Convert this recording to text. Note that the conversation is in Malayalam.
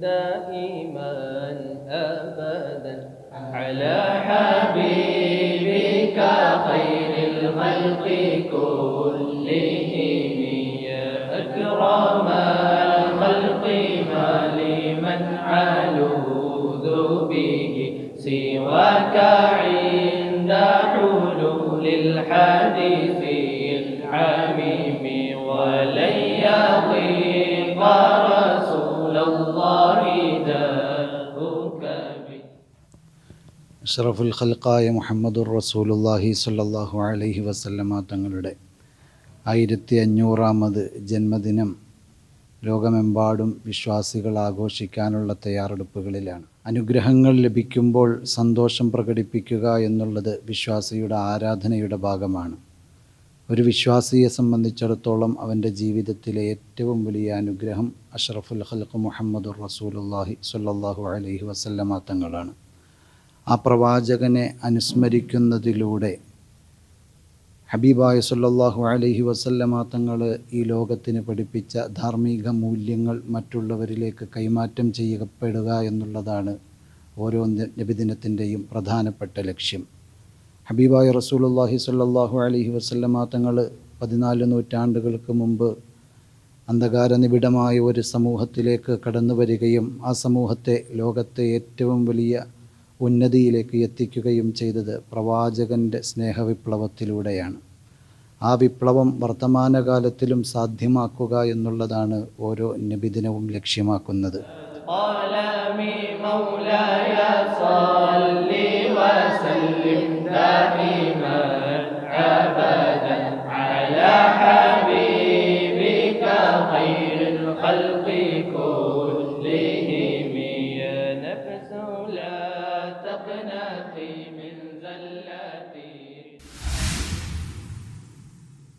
دائما أبدا على حبيبك خير الخلق كلهم. يا أكرم الخلق ما لمن علوذ به سواك عند حلول الحديث. അഷ്റഫുൽ ഖൽക്കായ മുഹമ്മദുർ റസൂലുല്ലാഹി സ്വല്ലല്ലാഹു അലൈഹി വസല്ലമ തങ്ങളുടെ ആയിരത്തി അഞ്ഞൂറാമത് ജന്മദിനം ലോകമെമ്പാടും വിശ്വാസികൾ ആഘോഷിക്കാനുള്ള തയ്യാറെടുപ്പുകളിലാണ്. അനുഗ്രഹങ്ങൾ ലഭിക്കുമ്പോൾ സന്തോഷം പ്രകടിപ്പിക്കുക എന്നുള്ളത് വിശ്വാസിയുടെ ആരാധനയുടെ ഭാഗമാണ്. ഒരു വിശ്വാസിയെ സംബന്ധിച്ചിടത്തോളം അവന്റെ ജീവിതത്തിലെ ഏറ്റവും വലിയ അനുഗ്രഹം അഷ്റഫുൽ ഖൽക്ക് മുഹമ്മദുർ റസൂലുല്ലാഹി സ്വല്ലല്ലാഹു അലൈഹി വസല്ലമ തങ്ങളാണ്. ആ പ്രവാചകനെ അനുസ്മരിക്കുന്നതിലൂടെ ഹബീബായ സല്ലല്ലാഹു അലഹി വസല്ലമ തങ്ങൾ ഈ ലോകത്തിന് പഠിപ്പിച്ച ധാർമ്മിക മൂല്യങ്ങൾ മറ്റുള്ളവരിലേക്ക് കൈമാറ്റം ചെയ്യപ്പെടുക എന്നുള്ളതാണ് ഓരോ നബിദിനത്തിന്റെയും പ്രധാനപ്പെട്ട ലക്ഷ്യം. ഹബീബായ റസൂലുള്ളാഹി സല്ലാഹു അലൈഹി വസല്ലമ തങ്ങൾ പതിനാല് നൂറ്റാണ്ടുകൾക്ക് മുമ്പ് അന്ധകാര നിബിഡമായ ഒരു സമൂഹത്തിലേക്ക് കടന്നു വരികയും ആ സമൂഹത്തെ ലോകത്തെ ഏറ്റവും വലിയ ഉന്നതിയിലേക്ക് എത്തിക്കുകയും ചെയ്തത് പ്രവാചകൻ്റെ സ്നേഹവിപ്ലവത്തിലൂടെയാണ് ആ വിപ്ലവം വർത്തമാനകാലത്തിലും സാധ്യമാക്കുക എന്നുള്ളതാണ് ഓരോ നബിദിനവും ലക്ഷ്യമാക്കുന്നത് قلم مولاي صل وسلم دائما أبدا على حبيبك خير الخلق كلهم يا نفس لا تقنطي من زلات